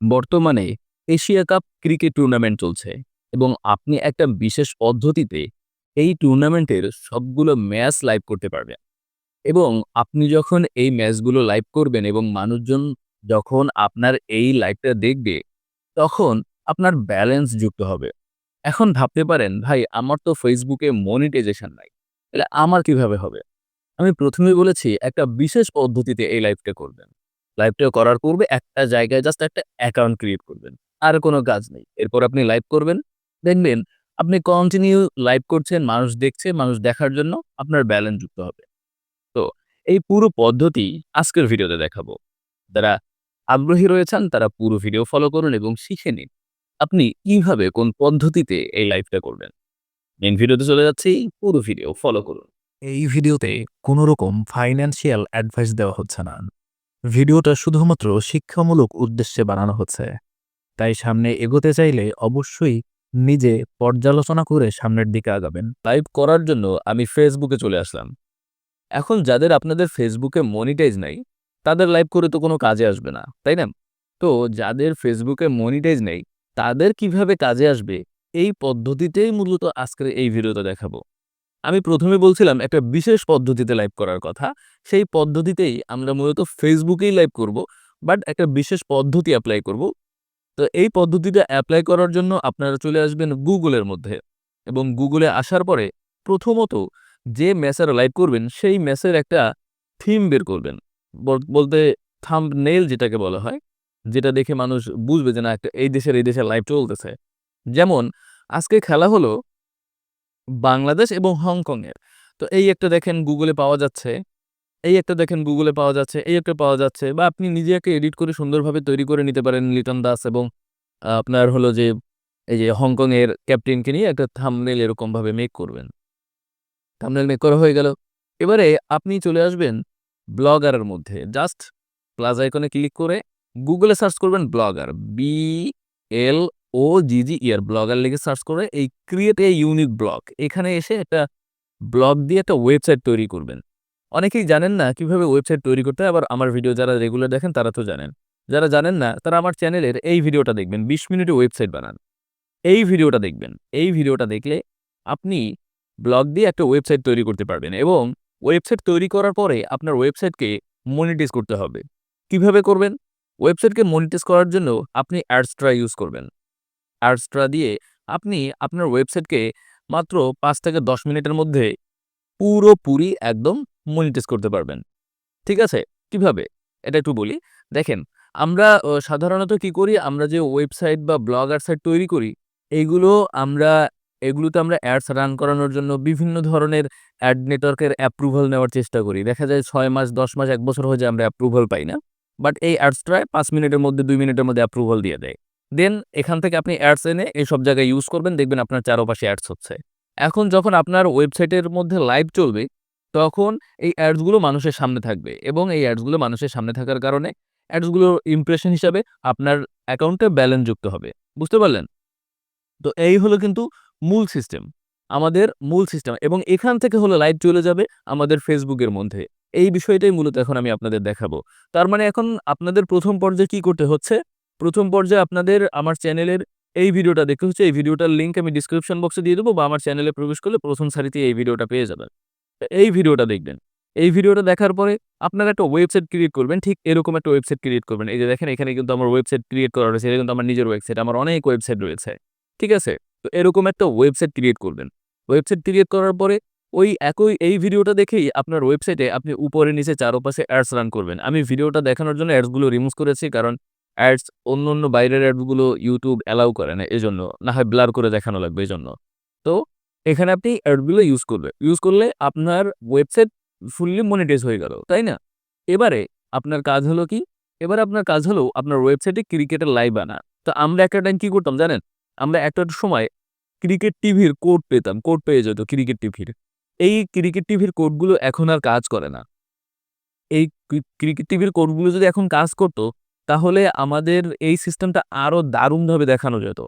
বর্তমানে Asia cup cricket tournament চলছে এবং আপনি একটা বিশেষ পদ্ধতিতে এই টুর্নামেন্টের সবগুলো ম্যাচ লাইভ করতে পারবেন। এবং আপনি যখন এই ম্যাচগুলো লাইভ করবেন এবং মানুষজন যখন আপনার এই লাইভটা দেখবে, তখন আপনার ব্যালেন্স যুক্ত হবে। এখন ভাবতে পারেন, ভাই, আমার তো ফেসবুকে মনিটাইজেশন নাই, তাহলে আমার কীভাবে হবে? আমি প্রথমেই বলেছি, একটা বিশেষ পদ্ধতিতে এই লাইভটা করবেন। লাইভটা করার পূর্বে একটা জায়গায় জাস্ট একটা অ্যাকাউন্ট ক্রিয়েট করবেন। আর কোনো কাজ নেই। এরপর আপনি লাইভ করবেন। দেখবেন আপনি কন্টিনিউ লাইভ করছেন, মানুষ দেখছে, মানুষ দেখার জন্য আপনার ব্যালেন্স যুক্ত হবে। তো এই পুরো পদ্ধতি আজকের ভিডিওতে দেখাবো। যারা আগ্রহী রয়েছেন, তারা পুরো ভিডিও ফলো করুন এবং শিখে নিন আপনি কীভাবে কোন পদ্ধতিতে এই লাইভটা করবেন। মেন ভিডিওতে চলে যাচ্ছি, পুরো ভিডিও ফলো করুন। এই ভিডিওতে কোনো রকম ফাইন্যান্সিয়াল অ্যাডভাইস দেওয়া হচ্ছে না। ভিডিওটা শুধুমাত্র শিক্ষামূলক উদ্দেশ্যে বানানো হচ্ছে। তাই সামনে এগোতে চাইলে অবশ্যই নিজে পর্যালোচনা করে সামনের দিকে আগাবেন। লাইভ করার জন্য আমি ফেসবুকে চলে আসলাম। এখন যাদের আপনাদের ফেসবুকে মনিটাইজ নাই, তাদের লাইভ করে তো কোনো কাজে আসবে না, তাই না? তো যাদের ফেসবুকে মনিটাইজ নেই, তাদের কীভাবে কাজে আসবে, এই পদ্ধতিতেই মূলত আজকের এই ভিডিওতে দেখাবো। আমি প্রথমে বলছিলাম একটা বিশেষ পদ্ধতিতে লাইভ করার কথা। সেই পদ্ধতিতেই আমরা মূলত ফেসবুকেই লাইভ করব বাট একটা বিশেষ পদ্ধতি অ্যাপ্লাই করব। তো এই পদ্ধতিটা অ্যাপ্লাই করার জন্য আপনারা চলে আসবেন গুগলের মধ্যে এবং গুগলে আসার পরে প্রথমত যে ম্যাচের লাইভ করবেন, সেই ম্যাচের একটা থিম বের করবেন। বলতে থাম্ব নেল যেটাকে বলা হয়, যেটা দেখে মানুষ বুঝবে যে না, একটা এই দেশের এই দেশের লাইভ চলতেছে। যেমন, আজকে খেলা হলো বাংলাদেশ এবং হংকংয়ের। তো এই একটা দেখেন গুগলে পাওয়া যাচ্ছে, এই একটা দেখেন গুগলে পাওয়া যাচ্ছে, এই একটা পাওয়া যাচ্ছে, বা আপনি নিজে একটা এডিট করে সুন্দরভাবে তৈরি করে নিতে পারেন লিটন দাস এবং আপনার হলো যে, এই যে হংকংয়ের ক্যাপ্টেনকে নিয়ে একটা থামনেল এরকমভাবে মেক করবেন। থামনেল মেক করা হয়ে গেল। এবারে আপনি চলে আসবেন ব্লগারের মধ্যে। জাস্ট প্লাস আইকনে ক্লিক করে গুগলে সার্চ করবেন blogger B L O G G E R blogger লিখে সার্চ করে এই ক্রিয়েট এ ইউনিক ব্লগ। এখানে এসে একটা ব্লগ দিয়ে একটা ওয়েবসাইট তৈরি করবেন। অনেকেই জানেন না কীভাবে ওয়েবসাইট তৈরি করতে আবার আমার ভিডিও যারা রেগুলার দেখেন তারা তো জানেন। যারা জানেন না তারা আমার চ্যানেলের এই ভিডিওটা দেখবেন, বিশ মিনিটে ওয়েবসাইট বানান। এই ভিডিওটা দেখবেন। এই ভিডিওটা দেখলে আপনি ব্লগ দিয়ে একটা ওয়েবসাইট তৈরি করতে পারবেন এবং ওয়েবসাইট তৈরি করার পরে আপনার ওয়েবসাইটকে মনিটাইজ করতে হবে। কীভাবে করবেন? ওয়েবসাইটকে মনিটাইজ করার জন্য আপনি অ্যাডস্ট্রা ইউজ করবেন। অ্যাডস্ট্রা দিয়ে আপনি আপনার ওয়েবসাইটকে মাত্র পাঁচ থেকে দশ মিনিটের মধ্যে পুরোপুরি একদম মনিটাইজ করতে পারবেন। ঠিক আছে? কীভাবে? এটা একটু বলি। দেখেন, আমরা সাধারণত কি করি? আমরা যে ওয়েবসাইট বা ব্লগার সাইট তৈরি করি এইগুলো আমরা, এগুলোতে আমরা অ্যাডস রান করানোর জন্য বিভিন্ন ধরনের অ্যাড নেটওয়ার্কের অ্যাপ্রুভাল নেওয়ার চেষ্টা করি। দেখা যায় ছয় মাস, দশ মাস, এক বছর হয়ে যায় আমরা অ্যাপ্রুভাল পাই না। বাট এই অ্যাডসটায় পাঁচ মিনিটের মধ্যে, দুই মিনিটের মধ্যে অ্যাপ্রুভাল দিয়ে দেয়। দেন এখান থেকে আপনি অ্যাডস এনে এই সব জায়গায় ইউজ করবেন, দেখবেন আপনার চারপাশে অ্যাডস হচ্ছে। এখন যখন আপনার ওয়েবসাইটের মধ্যে লাইভ চলবে, তখন এই অ্যাডসগুলো মানুষের সামনে থাকবে এবং এই অ্যাডসগুলো মানুষের সামনে থাকার কারণে অ্যাডসগুলোর ইমপ্রেশন হিসাবে আপনার অ্যাকাউন্টে ব্যালেন্স যুক্ত হবে। বুঝতে পারলেন? তো এই হলো কিন্তু মূল সিস্টেম আমাদের মূল সিস্টেম এবং এখান থেকে হলো লাইভ চলে যাবে আমাদের ফেসবুকের মধ্যে। এই বিষয়টাই মূলত এখন আমি আপনাদের দেখাবো। তার মানে এখন আপনাদের প্রথম পর্যায়ে কি করতে হচ্ছে? প্রথম পর্যায়ে আপনাদের আমার চ্যানেলের এই ভিডিওটা দেখতে হচ্ছে। এই ভিডিওটার লিঙ্ক আমি ডিসক্রিপশন বক্সে দিয়ে দেবো বা আমার চ্যানেলে প্রবেশ করলে প্রথম সারিতে এই ভিডিওটা পেয়ে যাবেন। এই ভিডিওটা দেখবেন। এই ভিডিওটা দেখার পরে আপনারা একটা ওয়েবসাইট ক্রিয়েট করবেন। ঠিক এরকম একটা ওয়েবসাইট ক্রিয়েট করবেন। এই যে দেখেন, এখানে কিন্তু আমার ওয়েবসাইট ক্রিয়েট করা রয়েছে। এটা কিন্তু আমার নিজের ওয়েবসাইট আমার অনেক ওয়েবসাইট রয়েছে। ঠিক আছে? তো এরকম একটা ওয়েবসাইট ক্রিয়েট করবেন। ওয়েবসাইট ক্রিয়েট করার পরে ওই একই এই ভিডিওটা দেখেই আপনার ওয়েবসাইটে আপনি উপরে, নিচে, চারপাশে অ্যাডস রান করবেন। আমি ভিডিওটা দেখানোর জন্য অ্যাডসগুলো রিমুভ করেছি কারণ অ্যাডস অন্য অন্য বাইরের অ্যাডগুলো ইউটিউব অ্যালাউ করে না, এজন্য। না হয় ব্লার করে দেখানো লাগবে এই জন্য তো, এখানে আপনি অ্যাডগুলো ইউজ করবে। ইউজ করলে আপনার ওয়েবসাইট ফুললি মনিটাইজ হয়ে গেল, তাই না? এবারে আপনার কাজ হলো কি? এবার আপনার কাজ হলো আপনার ওয়েবসাইটে ক্রিকেটের লাইভ আনা। তো আমরা একটা টাইম কি করতাম জানেন? আমরা একটা সময় ক্রিকেট টিভির কোড পেতাম কোড পেয়ে যেত ক্রিকেট টিভির এই ক্রিকেট টিভির কোডগুলো এখন আর কাজ করে না। এই ক্রিকেট টিভির কোডগুলো যদি এখন কাজ করতো তাহলে আমাদের এই সিস্টেমটা আরও দারুণভাবে দেখানো যেত।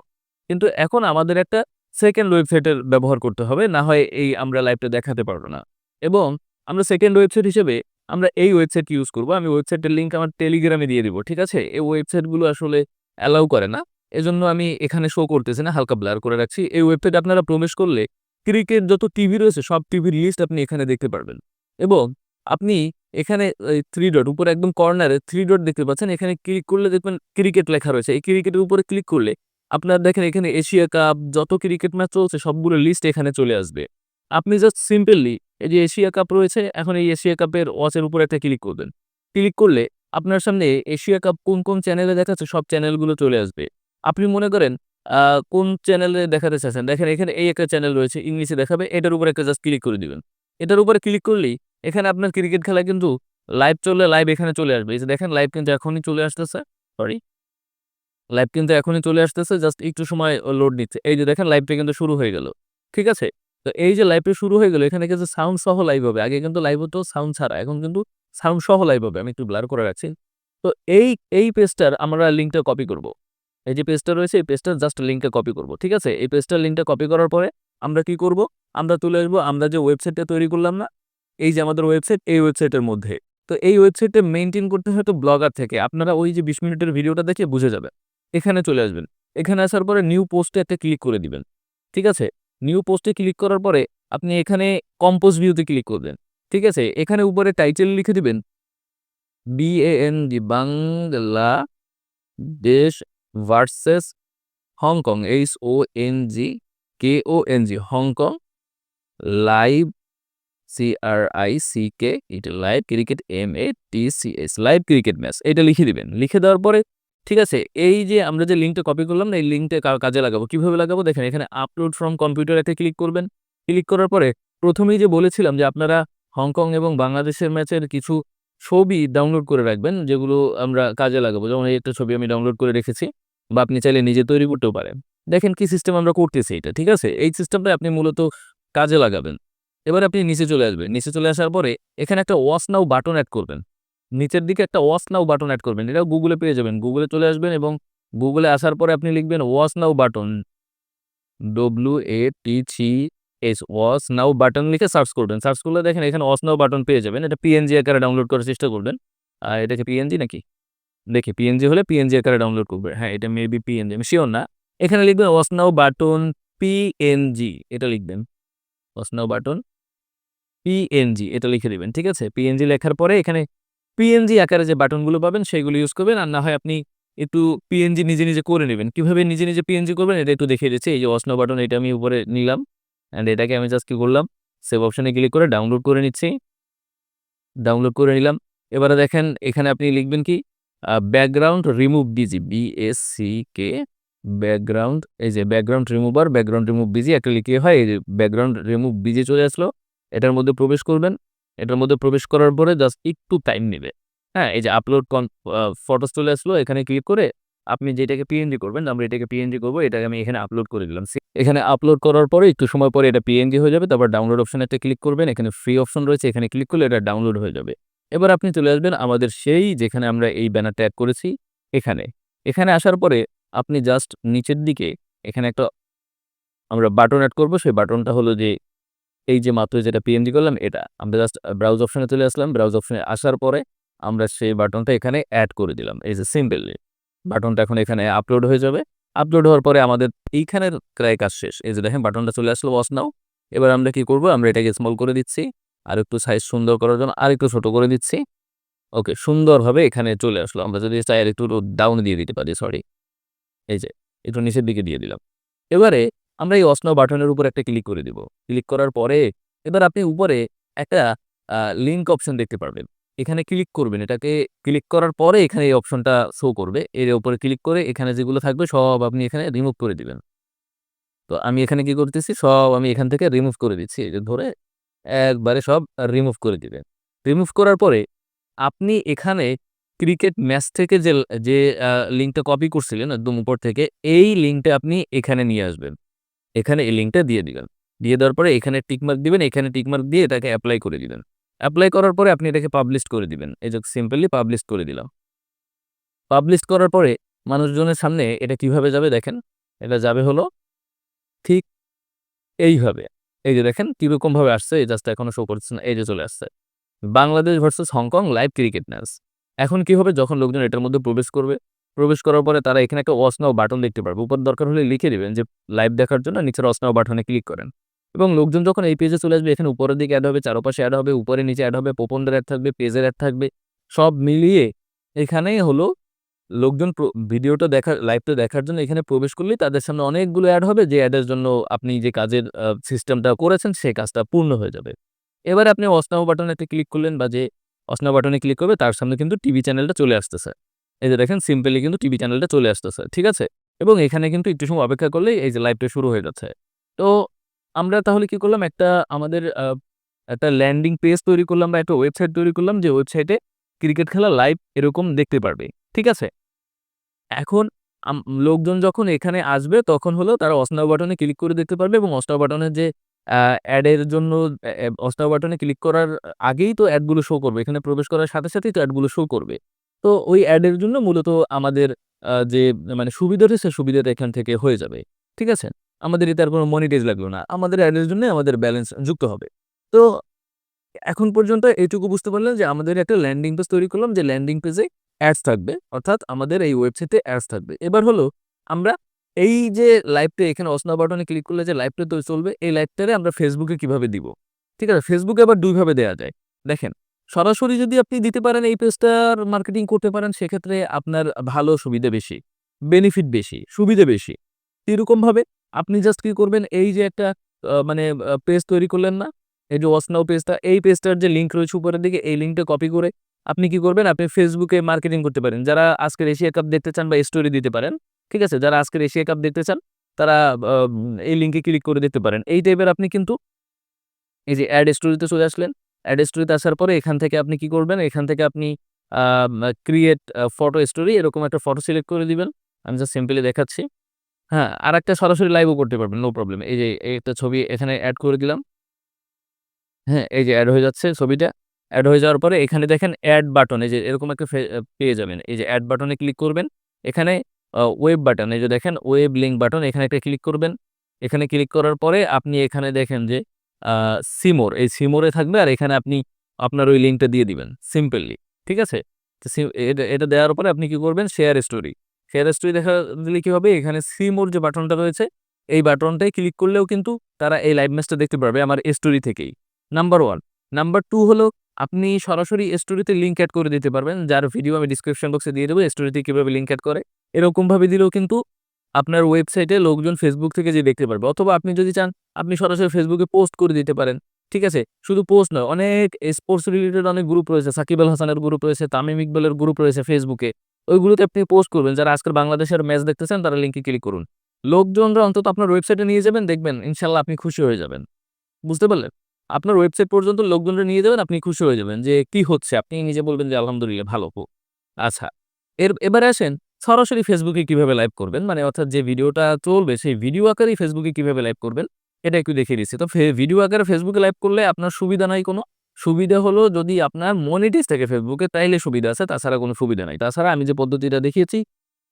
কিন্তু এখন আমাদের একটা সেকেন্ড ওয়েবসাইটের ব্যবহার করতে হবে, না হয় এই আমরা লাইভটা দেখাতে পারব না। এবং আমরা সেকেন্ড ওয়েবসাইট হিসেবে আমরা এই ওয়েবসাইট ইউজ করব। আমি ওয়েবসাইটের লিঙ্ক আমার টেলিগ্রামে দিয়ে দিব, ঠিক আছে? এই ওয়েবসাইটগুলো আসলে অ্যালাউ করে না। এজন্য আমি এখানে শো করতেছি না, হালকা ব্লার করে রাখছি। এই ওয়েবসাইট আপনারা প্রবেশ করলে ক্রিকেট যত টিভি রয়েছে, সব টিভির লিস্ট আপনি এখানে দেখতে পারবেন। এবং আপনি এখানে থ্রি ডট উপরে একদম কর্নারে থ্রি ডট দেখতে পাচ্ছেন। এখানে ক্লিক করলে দেখবেন ক্রিকেট লেখা রয়েছে। এই ক্রিকেটের উপরে ক্লিক করলে আপনার দেখেন এখানে এশিয়া কাপ যত ক্রিকেট ম্যাচ চলছে, সবগুলো লিস্ট এখানে চলে আসবে। আপনি জাস্ট সিম্পলি এই যে এশিয়া কাপ রয়েছে, এখন এই এশিয়া কাপের ওয়াচের উপরে একটা ক্লিক করবেন। ক্লিক করলে আপনার সামনে এশিয়া কাপ কোন কোন চ্যানেলে দেখাচ্ছে, সব চ্যানেলগুলো চলে আসবে। আপনি মনে করেন কোন চ্যানেলে দেখাতে চাচ্ছেন? দেখেন এখানে এই একটা চ্যানেল রয়েছে, ইংলিশে দেখাবে, এটার উপরে একটা জাস্ট ক্লিক করে দিবেন। এটার উপরে ক্লিক করলেই এখানে আপনার ক্রিকেট খেলা কিন্তু লাইভ চললে লাইভ এখানে চলে আসবে। এই যে দেখেন লাইভ কিন্তু এখনই চলে আসতেছে। সরি লাইভ কিন্তু এখনই চলে আসতেছে জাস্ট একটু সময় লোড নিচ্ছে। এই যে দেখেন লাইভটা কিন্তু শুরু হয়ে গেল। ঠিক আছে? তো এই যে লাইভটা শুরু হয়ে গেল, এখানে কিন্তু সাউন্ড সহ লাইভ হবে। আগে কিন্তু লাইভ হতো সাউন্ড ছাড়া, এখন কিন্তু সাউন্ড সহ লাইভ হবে। আমি একটু ব্লার করে রাখছি। তো এই এই পেজটার আমরা লিঙ্কটা কপি করব। এই যে পেজটা রয়েছে, এই পেজটার জাস্ট লিঙ্কটা কপি করব। ঠিক আছে? এই পেজটার লিঙ্কটা কপি করার পরে আমরা কি করব? আমরা তুলে আসব। আমরা যে ওয়েবসাইটটা তৈরি করলাম না এই যে আমাদের ওয়েবসাইট এই ওয়েবসাইটের মধ্যে। তো এই ওয়েবসাইটে মেনটেন করতে হয়তো ব্লগার থেকে। আপনারা ওই যে বিশ মিনিটের ভিডিওটা দেখে বুঝে যাবেন। এখানে চলে আসবেন। এখানে আসার পরে নিউ পোস্টে একটা ক্লিক করে দিবেন। ঠিক আছে? নিউ পোস্টে ক্লিক করার পরে আপনি এখানে কম্পোজ ভিউতে ক্লিক করবেন। ঠিক আছে? এখানে উপরে টাইটেল লিখে দিবেন। B A N D Bangladesh versus Hong Kong H O N G K O N G Hong Kong live C R I এটা live cricket M A T C S live cricket match এটা লিখে দিবেন। লিখে দেওয়ার পরে, ঠিক আছে, এই যে আমরা যে লিঙ্কটা কপি করলাম না, এই লিঙ্কটা কাজে লাগাবো। কীভাবে লাগাবো? দেখেন, এখানে আপলোড ফ্রম কম্পিউটার একটা ক্লিক করবেন। ক্লিক করার পরে প্রথমেই যে বলেছিলাম যে আপনারা হংকং এবং বাংলাদেশের ম্যাচের কিছু ছবি ডাউনলোড করে রাখবেন, যেগুলো আমরা কাজে লাগাবো। যেমন এই একটা ছবি আমি ডাউনলোড করে রেখেছি, বা আপনি চাইলে নিজে তৈরি করতেও পারেন। দেখেন কি সিস্টেম আমরা করতেছি এটা, ঠিক আছে? এই সিস্টেমটা আপনি মূলত কাজে লাগাবেন। এবার আপনি নিচে চলে আসবেন। নিচে চলে আসার পরে এখানে একটা ওয়াচ নাও বাটন অ্যাড করবেন। নিচের দিকে একটা ওয়াচ নাও বাটন অ্যাড করবেন। এটাও গুগলে পেয়ে যাবেন। গুগলে চলে আসবেন এবং গুগলে আসার পরে আপনি লিখবেন watch now button W A T C S watch now button লিখে সার্চ করবেন। সার্চ করলে দেখেন এখানে ওয়াচ নাও বাটন পেয়ে যাবেন। এটা পিএনজি আকারে ডাউনলোড করার চেষ্টা করবেন। আর এটাকে পিএনজি নাকি? দেখি পিএনজি হলে পিএনজি আকারে ডাউনলোড করবে। হ্যাঁ এটা মেবি পিএনজি আমি শিওর না। এখানে লিখবেন ওয়াচ নাও বাটন পিএনজি এটা লিখবেন। ওয়াচ নাও বাটন পিএনজি এটা লিখে দিবেন, ঠিক আছে? পিএনজি লেখার পরে এখানে পিএনজি আকারে যে বাটনগুলো পাবেন সেগুলো ইউজ করবেন, আর না হয় আপনি একটু পিএনজি নিজে নিজে করে নেবেন। কীভাবে নিজে নিজে পিএনজি করবেন, এটা একটু দেখিয়ে দিচ্ছি। এই যে অসনো বাটন, এটা আমি উপরে নিলাম অ্যান্ড এটাকে আমি জাস্ট কি করলাম? সেভ অপশনে ক্লিক করে ডাউনলোড করে নিচ্ছি। ডাউনলোড করে নিলাম। এবারে দেখেন, এখানে আপনি লিখবেন কি? Background remove D G B S C কে ব্যাকগ্রাউন্ড এই যে background remover background remove B G একটা লিখে হয়, এই যে ব্যাকগ্রাউন্ড রিমুভ বিজি চলে আসলো। এটার মধ্যে প্রবেশ করবেন। এটার মধ্যে প্রবেশ করার পরে জাস্ট একটু টাইম নেবে হ্যাঁ এই যে আপলোড কন ফটোস চলে আসলো, এখানে ক্লিক করে আপনি যেটাকে পিএনজি করবেন, আমরা এটাকে পিএনজি করব, এটাকে আমি এখানে আপলোড করে দিলাম। এখানে আপলোড করার পরে একটু সময় পরে এটা পিএনজি হয়ে যাবে, তারপর ডাউনলোড অপশনে একটা ক্লিক করবেন, এখানে ফ্রি অপশন রয়েছে, এখানে ক্লিক করলে এটা ডাউনলোড হয়ে যাবে। এবার আপনি চলে আসবেন আমাদের সেই যেখানে আমরা এই ব্যানার ট্যাগ করেছি, এখানে। এখানে আসার পরে আপনি জাস্ট নিচের দিকে এখানে একটা আমরা বাটন অ্যাড করব, সেই বাটনটা হলো যে এই যে মাত্র যেটা পিএনজি করলাম, এটা আমরা জাস্ট ব্রাউজ অপশনে চলে আসলাম। ব্রাউজ অপশনে আসার পরে আমরা সেই বাটনটা এখানে অ্যাড করে দিলাম। এই যে সিম্পলি বাটনটা এখন এখানে আপলোড হয়ে যাবে। আপলোড হওয়ার পরে আমাদের এইখানের প্রায় কাজ শেষ। এই যে দেখেন, বাটনটা চলে আসলো ওয়াচ নাও এবার আমরা কি করব? আমরা এটাকে স্মল করে দিচ্ছি। আর একটু সাইজ সুন্দর করার জন্য আর একটু ছোট করে দিচ্ছি। ওকে সুন্দরভাবে এখানে চলে আসলো। আমরা যদি চাই আর একটু ডাউন দিয়ে দিতে পারি সরি এই যে, একটু নিচের দিকে দিয়ে দিলাম। এবারে আমরা এই অসনাও বাটনের উপর একটা ক্লিক করে দিব। ক্লিক করার পরে এবার আপনি উপরে একটা লিঙ্ক অপশন দেখতে পারবেন। এখানে ক্লিক করবেন। এটাকে ক্লিক করার পরে এখানে এই অপশনটা শো করবে। এর উপরে ক্লিক করে এখানে যেগুলো থাকবে সব আপনি এখানে রিমুভ করে দিবেন। তো আমি এখানে কি করতেছি? সব আমি এখান থেকে রিমুভ করে দিচ্ছি। ধরে একবারে সব রিমুভ করে দিবেন। রিমুভ করার পরে আপনি এখানে ক্রিকেট ম্যাচ থেকে যে যে লিঙ্কটা কপি করছিলেন একদম উপর থেকে, এই লিঙ্কটা আপনি এখানে নিয়ে আসবেন। এখানে এই লিঙ্কটা দিয়ে দিবেন। দিয়ে দেওয়ার পরে এখানে টিকমার্ক দিবেন, এখানে টিকমার্ক দিয়ে এটাকে অ্যাপ্লাই করে দিবেন। অ্যাপ্লাই করার পরে আপনি এটাকে পাবলিশ করে দিবেন। এই যে সিম্পলি পাবলিশ করে দিলাম। পাবলিশ করার পরে মানুষজনের সামনে এটা কীভাবে যাবে দেখেন? এটা যাবে হলো ঠিক এইভাবে। এই যে দেখেন কীরকমভাবে আসছে, এই জাস্ট এখনও শো করছে না, এই যে চলে আসছে। Bangladesh versus Hong Kong live cricket match এখন কি হবে? যখন লোকজন এটার মধ্যে প্রবেশ করবে প্রবেশ করার পরে তারা এখানে একটা ওয়াচ নাও বাটন দেখতে পারবে। উপর দরকার হলে লিখে দিবেন যে লাইভ দেখার জন্য নিচের ওয়াচ নাও বাটনে ক্লিক করেন। এবং লোকজন যখন এই পেজে চলে আসবে, এখানে উপরের দিকে অ্যাড হবে, চারপাশে অ্যাড হবে, উপরে নিচে অ্যাড হবে পোপন্ডের অ্যাড থাকবে পেজের অ্যাড থাকবে, সব মিলিয়ে এখানেই হলো লোকজন ভিডিওটা দেখার লাইভটা দেখার জন্য এখানে প্রবেশ করলেই তাদের সামনে অনেকগুলো অ্যাড হবে, যে অ্যাডের জন্য আপনি যে কাজের সিস্টেমটা করেছেন, সেই কাজটা পূর্ণ হয়ে যাবে। এবারে আপনি অসনাও বাটনে ক্লিক করলেন বা যে অসনাও বাটনে ক্লিক করবে, তার সামনে কিন্তু টিভি চ্যানেলটা চলে আসতেছে। এই যে দেখেন সিম্পলি কিন্তু টিভি চ্যানেলটা চলে আসতেছে, ঠিক আছে? এবং এখানে কিন্তু একটু সময় অপেক্ষা করলেই এই যে লাইভটা শুরু হয়ে যাচ্ছে। তো আমরা তাহলে কি করলাম? একটা আমাদের একটা ল্যান্ডিং পেজ তৈরি করলাম বা একটা ওয়েবসাইট তৈরি করলাম যে ওয়েবসাইটে ক্রিকেট খেলা লাইভ এরকম দেখতে পারবে, ঠিক আছে? এখন লোকজন যখন এখানে আসবে, তখন হলো তারা অসনাও বাটনে ক্লিক করে দেখতে পারবে এবং অসনাও বাটনের যে অ্যাডের জন্য অসনাও বাটনে ক্লিক করার আগেই তো অ্যাডগুলো শো করবে। এখানে প্রবেশ করার সাথে সাথেই তো অ্যাডগুলো শো করবে। তো ওই অ্যাডের জন্য মূলত আমাদের যে মানে সুবিধাটা সে সুবিধাটা এখান থেকে হয়ে যাবে, ঠিক আছে? আমাদের এতে আর কোনো মনিটাইজ লাগল না, আমাদের অ্যাডের জন্য আমাদের ব্যালেন্স যুক্ত হবে। তো এখন পর্যন্ত এইটুকু বুঝতে পারলাম যে আমাদের একটা ল্যান্ডিং পেজ তৈরি করলাম, যে ল্যান্ডিং পেজে অ্যাডস থাকবে, অর্থাৎ আমাদের এই ওয়েবসাইটে অ্যাডস থাকবে। এবার হলো আমরা এই যে লাইভটা এখানে অসনা বাটনে ক্লিক করলে যে লাইভটা চলবে, এই লাইভটারে আমরা ফেসবুকে কীভাবে দিব? ঠিক আছে? ফেসবুকে আবার দুইভাবে দেওয়া যায়। দেখেন সরাসরি যদি আপনি দিতে পারেন এই পেজটার মার্কেটিং করতে পারেন, সেক্ষেত্রে আপনার ভালো সুবিধা বেশি বেনিফিট বেশি, সুবিধা বেশি। এরকমভাবে আপনি জাস্ট কি করবেন, এই যে একটা মানে পেজ তৈরি করলেন না, এই যে ওয়াসনাও পেজটা এই পেজটার যে লিঙ্ক রয়েছে উপরের দিকে, এই লিঙ্কটা কপি করে আপনি কি করবেন, আপনি ফেসবুকে মার্কেটিং করতে পারেন। যারা আজকের এশিয়া কাপ দেখতে চান বা স্টোরি দিতে পারেন, ঠিক আছে? যারা আজকের এশিয়া কাপ দেখতে চান, তারা এই লিঙ্কে ক্লিক করে দিতে পারেন। এই টাইপের আপনি কিন্তু এই যে অ্যাড স্টোরিতে চলে আসলেন অ্যাড স্টোরিতে আসার পরে এখান থেকে আপনি কি করবেন? এখান থেকে আপনি ক্রিয়েট ফটো স্টোরি এরকম একটা ফটো সিলেক্ট করে দিবেন। আমি জাস্ট সিম্পলি দেখাচ্ছি। হ্যাঁ আর একটা সরাসরি লাইভও করতে পারবেন নো প্রবলেম এই যে একটা ছবি এখানে অ্যাড করে দিলাম। হ্যাঁ এই যে অ্যাড হয়ে যাচ্ছে ছবিটা। অ্যাড হয়ে যাওয়ার পরে এখানে দেখেন অ্যাড বাটন এই যে, এরকম একটা পেয়ে যাবেন। এই যে অ্যাড বাটনে ক্লিক করবেন। এখানে ওয়েব বাটন এই যে দেখেন ওয়েব লিঙ্ক বাটন এখানে একটা ক্লিক করবেন। এখানে ক্লিক করার পরে আপনি এখানে দেখেন যে সিমোর। এই সিমোরে থাকবে আর এখানে আপনি আপনার ওই লিঙ্কটা দিয়ে দিবেন, সিম্পলি, ঠিক আছে? এটা দেওয়ার পরে আপনি কি করবেন? Share story. শেয়ার স্টোরি দেখা দিলে কি হবে? এখানে সিমোর যে বাটনটা রয়েছে, এই বাটনটায় ক্লিক করলেও কিন্তু তারা এই লাইভ ম্যাচটা দেখতে পারবে আমার স্টোরি থেকেই। Number one. নাম্বার টু হলো, আপনি সরাসরি স্টোরিতে লিঙ্ক অ্যাড করে দিতে পারবেন। যার ভিডিও আমি ডিসক্রিপশন বক্সে দিয়ে দেবো, স্টোরিতে কীভাবে লিঙ্ক অ্যাড করে। এরকমভাবে দিলেও কিন্তু আপনার ওয়েবসাইটে লোকজন ফেসবুক থেকে যে দেখতে পারবে। অথবা আপনি যদি চান, আপনি সরাসরি ফেসবুকে পোস্ট করে দিতে পারেন। ঠিক আছে? শুধু পোস্ট নয়, অনেক স্পোর্টস রিলেটেড অনেক গ্রুপ রয়েছে। সাকিব আল হাসানের গ্রুপ রয়েছে, তামিম ইকবালের গ্রুপ রয়েছে ফেসবুকে ওইগুলোতে আপনি পোস্ট করবেন। যারা আজকের বাংলাদেশের ম্যাচ দেখতেছেন, তারা লিঙ্কে ক্লিক করুন। লোকজনরা অন্তত আপনার ওয়েবসাইটে নিয়ে যাবেন, দেখবেন ইনশাল্লাহ আপনি খুশি হয়ে যাবেন। বুঝতে পারলেন? আপনার ওয়েবসাইট পর্যন্ত লোকজনরা নিয়ে যাবেন, আপনি খুশি হয়ে যাবেন যে কি হচ্ছে। আপনি নিজে বলবেন যে, আলহামদুলিল্লাহ, ভালো আচ্ছা এর, এবারে আসেন সরাসরি ফেসবুকে কীভাবে লাইভ করবেন? মানে অর্থাৎ যে ভিডিওটা চলবে, সেই ভিডিও আকারেই ফেসবুকে কীভাবে লাইভ করবেন? এটা একটু দেখিয়ে দিচ্ছি। তো ভিডিও আকারে ফেসবুকে লাইভ করলে আপনার সুবিধা নাই কোনো। সুবিধা হলো যদি আপনার মনিটাইজ থাকে ফেসবুকে তাইলে সুবিধা আছে, তাছাড়া কোনো সুবিধা নাই। তাছাড়া আমি যে পদ্ধতিটা দেখিয়েছি,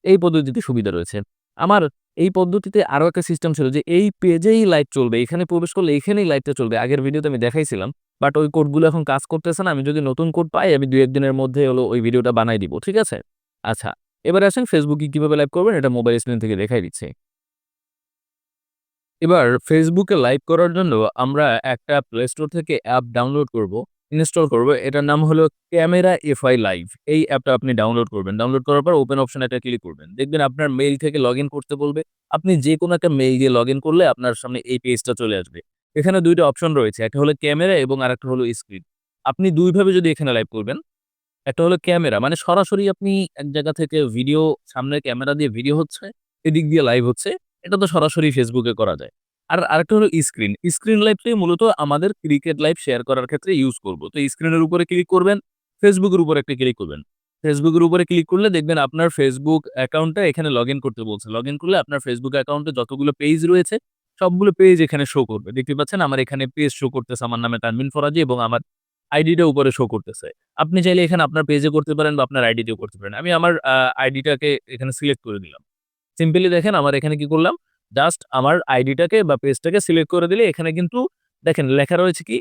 এই পদ্ধতিতে সুবিধা রয়েছে। আমার এই পদ্ধতিতে আরও একটা সিস্টেম ছিল যে এই পেজেই লাইভ চলবে। এখানে প্রবেশ করলে এখানেই লাইভটা চলবে। আগের ভিডিওতে আমি দেখাইছিলাম বাট ওই কোডগুলো এখন কাজ করতেছে না। আমি যদি নতুন কোড পাই, আমি দু একদিনের মধ্যে হলো ওই ভিডিওটা বানাই দিব, ঠিক আছে? আচ্ছা এবার আসেন ফেসবুকে কীভাবে লাইভ করবেন এটা মোবাইল স্ক্রিন থেকে দেখাই দিচ্ছে। এবার ফেসবুকে লাইভ করার জন্য আমরা একটা প্লে স্টোর থেকে অ্যাপ ডাউনলোড করব ইনস্টল করব। এটার নাম হলো ক্যামেরা এফআই লাইভ এই অ্যাপটা আপনি ডাউনলোড করবেন। ডাউনলোড করার পর ওপেন অপশন একটা ক্লিক করবেন। দেখবেন আপনার মেইল থেকে লগ করতে বলবে। আপনি যে কোনো একটা মেইল দিয়ে লগ করলে আপনার সামনে এই পেজটা চলে আসবে। এখানে দুইটা অপশন রয়েছে, একটা হলো ক্যামেরা এবং আরেকটা হলো স্ক্রিন আপনি দুইভাবে যদি এখানে লাইভ করবেন একটা হলো ক্যামেরা। মানে সরাসরি আপনি এক জায়গা থেকে ভিডিও সামনে ক্যামেরা দিয়ে ভিডিও হচ্ছে, এদিক দিয়ে লাইভ হচ্ছে, এটা তো সরাসরি ফেসবুকে করা যায়। আর আরেকটা হলো স্ক্রিন স্ক্রিন লাইভটাই মূলত আমাদের ক্রিকেট লাইভ শেয়ার করার ক্ষেত্রে ইউজ করব। তো স্ক্রিনের উপরে ক্লিক করবেন ফেসবুকের উপরে একটা ক্লিক করবেন। ফেসবুকের উপরে ক্লিক করলে দেখবেন আপনার ফেসবুক অ্যাকাউন্টটা এখানে লগ করতে বলছে। লগ করলে আপনার ফেসবুক অ্যাকাউন্টে যতগুলো পেজ রয়েছে, সবগুলো পেজ এখানে শো করবে। দেখতে পাচ্ছেন আমার এখানে পেজ শো করতেছে, আমার নামে তানমিন ফরাজি এবং আমার আইডিটা উপরে শো করতেছে। আপনি চাইলে এখানে আপনার পেজে করতে পারেন বা আপনার আইডিতেও করতে পারেন। আমি আমার আইডিটাকে এখানে সিলেক্ট করে দিলাম। সিম্পলি দেখেন আমার এখানে কি করলাম? জাস্ট আমার আইডিটাকে বা পেজটাকে সিলেক্ট করে দিলে এখানে কিন্তু দেখেন লেখা রয়েছে কি?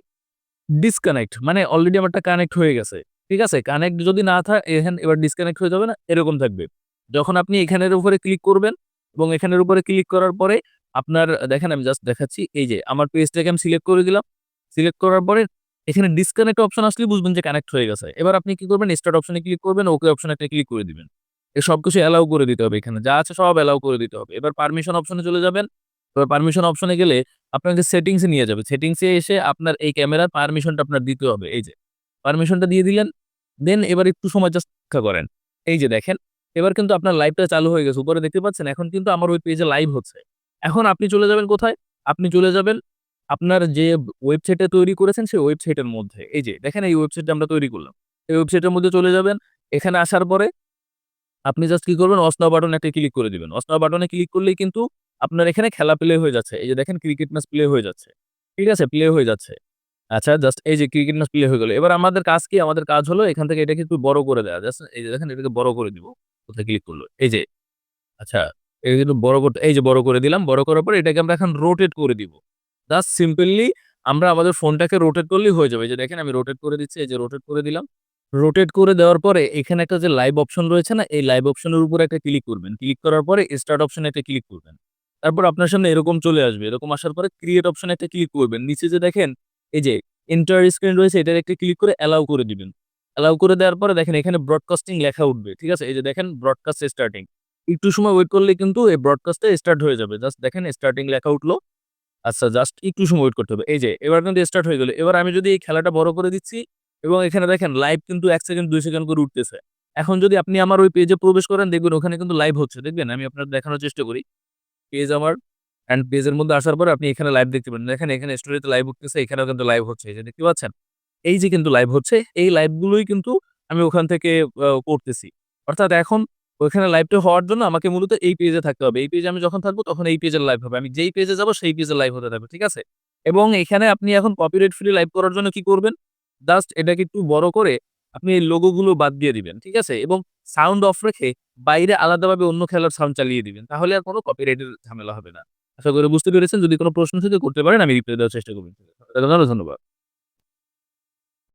ডিসকানেক্ট মানে অলরেডি আমারটা কানেক্ট হয়ে গেছে। ঠিক আছে? কানেক্ট যদি না থাকে এখানে এবার ডিসকানেক্ট হয়ে যাবে না, এরকম থাকবে। যখন আপনি এখানের উপরে ক্লিক করবেন এবং এখানের উপরে ক্লিক করার পরে আপনার, দেখেন আমি জাস্ট দেখাচ্ছি, এই যে আমার পেজটাকে আমি সিলেক্ট করে দিলাম। সিলেক্ট করার পরে এখানে ডিসকানেক্ট অপশন আসলে বুঝবেন যে কানেক্ট হয়ে গেছে। এবার আপনি কি করবেন? স্টার্ট অপশনে ক্লিক করবেন ওকে অপশনে একটা ক্লিক করে দিবেন। এ সব কিছু অ্যালাউ করে দিতে হবে এখানে। যা আছে সব অ্যালাউ করে দিতে হবে। এবার পারমিশন অপশনে চলে যাবেন। এবার পারমিশন অপশনে গেলে আপনাকে সেটিংসে নিয়ে যাবে। সেটিংসে এসে আপনার এই ক্যামেরার পারমিশনটা আপনার দিতে হবে। এই যে পারমিশনটা দিয়ে দিলেন। দেন এবার একটু সময় জাস্ট করেন। এই যে দেখেন, এবার কিন্তু আপনার লাইভটা চালু হয়ে গেছে। উপরে দেখতে পাচ্ছেন, এখন কিন্তু আমার ওই পেজে লাইভ হচ্ছে। এখন আপনি চলে যাবেন কোথায়? আপনি চলে যাবেন আপনার যে ওয়েবসাইটে তৈরি করেছেন, সেই ওয়েবসাইটের মধ্যে। এই যে, দেখেন এই ওয়েবসাইটটা আমরা তৈরি করলাম। এই ওয়েবসাইটের মধ্যে চলে যাবেন। এখানে আসার পরে আপনি জাস্ট কি করবেন? অসনা বাটন একটা ক্লিক করে দিবেন। অসনা বাটনে ক্লিক করলেই কিন্তু আপনার এখানে খেলা প্লে হয়ে যাচ্ছে। এই যে, দেখেন ক্রিকেট ম্যাচ প্লে হয়ে যাচ্ছে। ঠিক আছে? প্লে হয়ে যাচ্ছে। আচ্ছা জাস্ট এই যে ক্রিকেট ম্যাচ প্লে হয়ে গেল। এবার আমাদের কাজ কি? আমাদের কাজ হলো এখান থেকে এটাকে একটু বড় করে দেওয়া জাস্ট এই যে, দেখেন এটাকে বড় করে দিব। কোথায় ক্লিক করল? এই যে আচ্ছা এটা কিন্তু বড় করতে এই যে, বড় করে দিলাম। বড় করার পর এটাকে আমরা এখন রোটেট করে দিব। জাস্ট সিম্পলি আমরা আমাদের ফোনটাকে রোটেট করলেই হয়ে যাবে। যে দেখেন, আমি রোটেট করে দিচ্ছি, এই যে রোটেট করে দিলাম। রোটেট করে দেওয়ার পরে এখানে একটা যে লাইভ অপশন রয়েছে না, এই লাইভ অপশনের উপর একটা ক্লিক করবেন। ক্লিক করার পরে স্টার্ট অপশনে একটা ক্লিক করবেন। তারপর আপনার সামনে এরকম চলে আসবে। এরকম আসার পরে ক্রিয়েট অপশনে একটা ক্লিক করবেন। নিচে যে দেখেন, এই যে এন্টার স্ক্রিন রয়েছে, এটার একটা ক্লিক করে অ্যালাউ করে দিবেন। অ্যালাউ করে দেওয়ার পরে দেখেন, এখানে ব্রডকাস্টিং লেখা উঠবে। ঠিক আছে? এই যে দেখেন ব্রডকাস্ট স্টার্টিং একটু সময় ওয়েট করলে কিন্তু এই ব্রডকাস্টে স্টার্ট হয়ে যাবে। জাস্ট দেখেন স্টার্টিং লেখা উঠল। আচ্ছা জাস্ট একটু সময় ওয়েট করতে হবে। এই যে, এবার কিন্তু স্টার্ট হয়ে গেল। এবার আমি যদি এই খেলাটা বড় করে দিচ্ছি এবং এখানে দেখেন লাইভ কিন্তু এক সেকেন্ড দুই সেকেন্ড করে উঠতেছে। এখন যদি আপনি আমার ওই পেজে প্রবেশ করেন, দেখবেন ওখানে কিন্তু লাইভ হচ্ছে। দেখবেন আমি আপনার দেখানোর চেষ্টা করি। পেজ আমার অ্যান্ড পেজের মধ্যে আসার পরে আপনি এখানে লাইভ দেখতে পারেন। দেখেন এখানে স্টোরিতে লাইভ উঠতেছে, এখানেও কিন্তু লাইভ হচ্ছে। এই যে, দেখতে পাচ্ছেন? এই যে, কিন্তু লাইভ হচ্ছে। এই লাইভগুলোই কিন্তু আমি ওখান থেকে করতেছি। অর্থাৎ এখন ওইখানে লাইভটা হওয়ার জন্য আমাকে মূলত এই পেজে থাকতে হবে। এই পেজে আমি যখন থাকব তখন এই পেজের লাইভ হবে। আমি যেই পেজে যাব সেই পেজে লাইভ হতে থাকবে, ঠিক আছে? এবং এখানে আপনি এখন কপিরাইট ফ্রি লাইভ করার জন্য কি করবেন? জাস্ট এটাকে একটু বড় করে আপনি এই লোগোগুলো বাদ দিয়ে দিবেন, ঠিক আছে? এবং সাউন্ড অফ রেখে বাইরে আলাদাভাবে অন্য খেলার সাউন্ড চালিয়ে দিবেন। তাহলে আর কোনো কপিরাইটের ঝামেলা হবে না। আশা করি বুঝতে পেরেছেন। যদি কোনো প্রশ্ন থেকে করতে পারেন, আমি রিপ্লাই দেওয়ার চেষ্টা করবেন ধন্যবাদ।